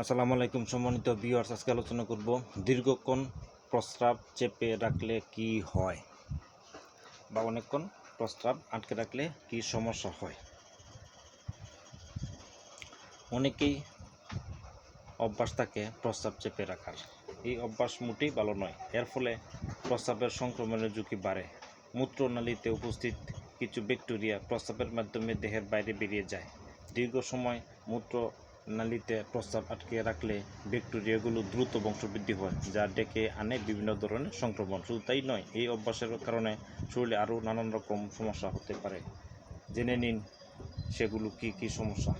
আসসালামু আলাইকুম সম্মানিত ভিউয়ার্স, আজকে আলোচনা করব দীর্ঘক্ষণ প্রস্রাব চেপে রাখলে কি হয়? বা অনেকক্ষণ প্রস্রাব আটকে রাখলে কি সমস্যা হয়? অনেকেই অভ্যাস থাকে প্রস্রাব চেপে রাখার। এই অভ্যাস মোটেই ভালো নয়। এর ফলে প্রস্রাবের সংক্রমণের ঝুঁকি বাড়ে। মূত্রনালীতে উপস্থিত কিছু ব্যাকটেরিয়া প্রস্রাবের মাধ্যমে দেহের বাইরে বেরিয়ে যায়। দীর্ঘ সময় মূত্র নালীতে প্রস্রাব আটকে রাখলে ব্যাকটেরিয়াগুলো দ্রুত বংশবৃদ্ধি হয়, যা ডেকে আনে বিভিন্ন ধরনের সংক্রমণ। শুধু তাই নয়, এই অভ্যাসের কারণে শরীরে আরও নানান রকম সমস্যা হতে পারে। জেনে নিন, সেগুলো কি কি সমস্যা?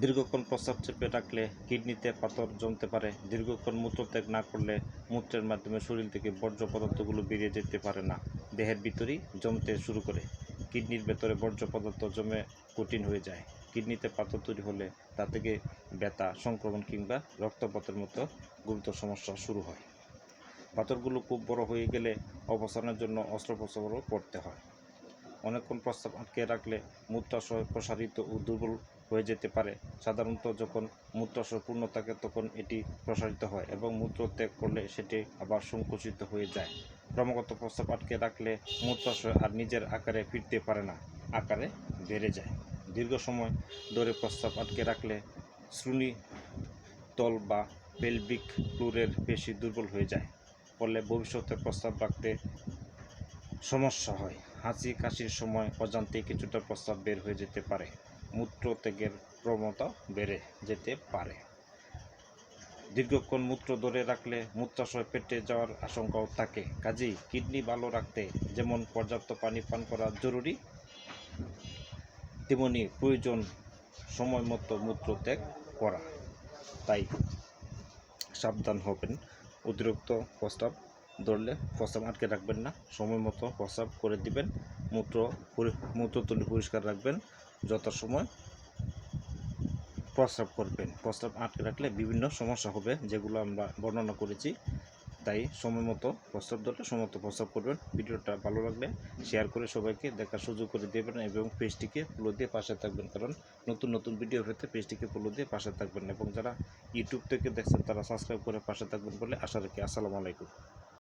দীর্ঘক্ষণ প্রস্রাব চেপে রাখলে কিডনিতে পাথর জমতে পারে। দীর্ঘক্ষণ মূত্রত্যাগ না করলে মূত্রের মাধ্যমে শরীর থেকে বর্জ্য পদার্থগুলো বেরিয়ে যেতে পারে না। দেহের ভিতরেই জমতে শুরু করে, কিডনির ভেতরে বর্জ্য পদার্থ জমে কঠিন হয়ে যায়। কিডনিতে পাথর তৈরি হলে তা থেকে ব্যথা, সংক্রমণ কিংবা রক্তপাতের মতো গুরুতর সমস্যা শুরু হয়। পাথরগুলো খুব বড় হয়ে গেলে অবসানের জন্য অস্ত্রোপচারও করতে হয়। অনেকক্ষণ প্রস্তাব আটকে রাখলে মূত্রাশয় প্রসারিত ও দুর্বল হয়ে যেতে পারে। সাধারণত যখন মূত্রাশয় পূর্ণ থাকে তখন এটি প্রসারিত হয় এবং মূত্র ত্যাগ করলে সেটি আবার সংকুচিত হয়ে যায়। ক্রমাগত প্রস্তাব আটকে রাখলে মূত্রাশয় আর নিজের আকারে ফিরতে পারে না, আকারে বেড়ে যায়। দীর্ঘ সময় ধরে প্রস্তাব আটকে রাখলে শ্রুণি তল বা পেলভিক ফ্লোরের পেশি দুর্বল হয়ে যায়, ফলে ভবিষ্যতে প্রস্তাব রাখতে সমস্যা হয়। হাঁচি কাশির সময় অজান্তে কিছুটা প্রস্তাব বের হয়ে যেতে পারে। মূত্র ত্যাগের প্রবণতা বেড়ে যেতে পারে। দীর্ঘক্ষণ মূত্র ধরে রাখলে মূত্রাশয় পেটে যাওয়ার আশঙ্কাও থাকে। কাজেই কিডনি ভালো রাখতে যেমন পর্যাপ্ত পানি পান করা জরুরি তেমনি প্রয়োজন সময় মতো মূত্র ত্যাগ করা। তাই সাবধান হবেন। অতিরিক্ত প্রস্তাব ধরলে প্রস্তাব আটকে রাখবেন না। সময় মতো প্রস্রাব করে দিবেন। মূত্র মূত্রতলি পরিষ্কার রাখবেন। যথাসময় প্রস্রাব করবেন। প্রস্রাব আটকে রাখলে বিভিন্ন সমস্যা হবে, যেগুলো আমরা বর্ণনা করেছি। তাই সময় মতো প্রস্তাব দলে সময় মতো প্রস্তাব করবেন। ভিডিওটা ভালো লাগলে শেয়ার করে সবাইকে দেখার সুযোগ করে দেবেন এবং পেজটিকে ফলো দিয়ে পাশে থাকবেন। কারণ নতুন নতুন ভিডিও পেতে পেজটিকে ফলো দিয়ে পাশে থাকবেন এবং যারা ইউটিউব থেকে দেখছেন, তারা সাবস্ক্রাইব করে পাশে থাকবেন বলে আশা রাখি। আসসালামু আলাইকুম।